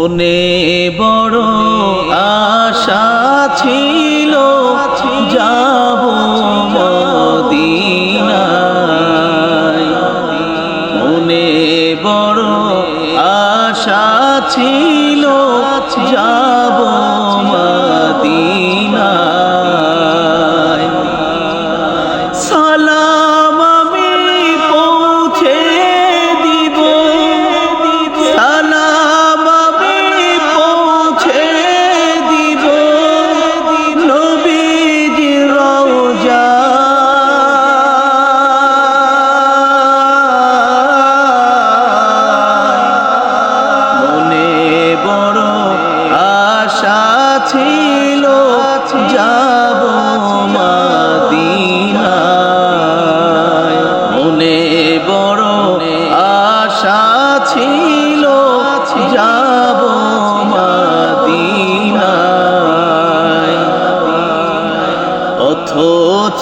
মনে বড় আশা ছিল।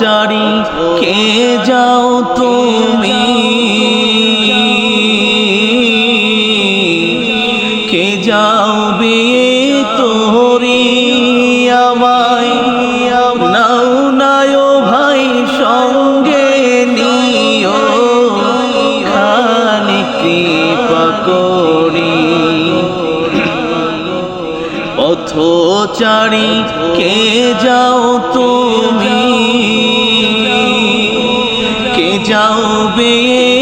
চারি কে যাও তুমি? কে যাও বিয়ে তোরি চারি কে যাও তুমি? কে যাও বেয়ে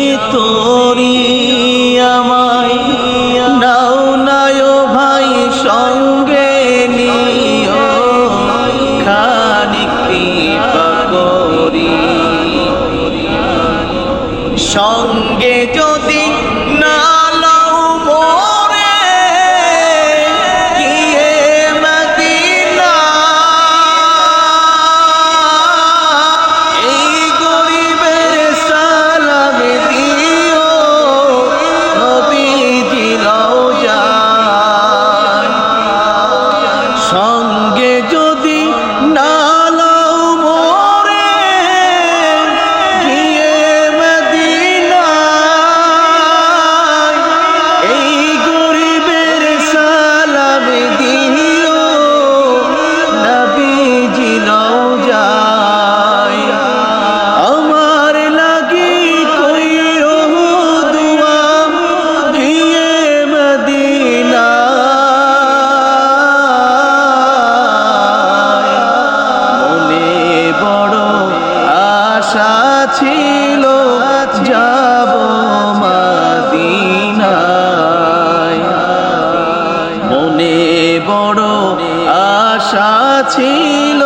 ছিল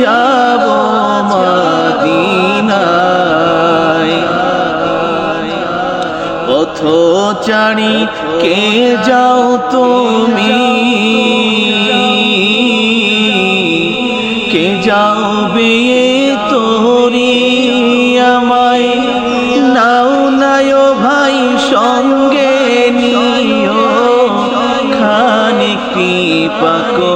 যাব মদিনায়। পথচারী কে যাও তুমি? কে যাও বিয়ে তোরি আমায়? নাও নায় ভাই, সঙ্গে নিও। খানিক পাকো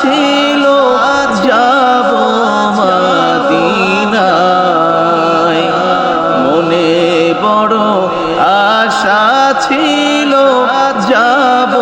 ছিল আজ যাব মাদিনায়। মনে বড় আশা ছিল আজ যাব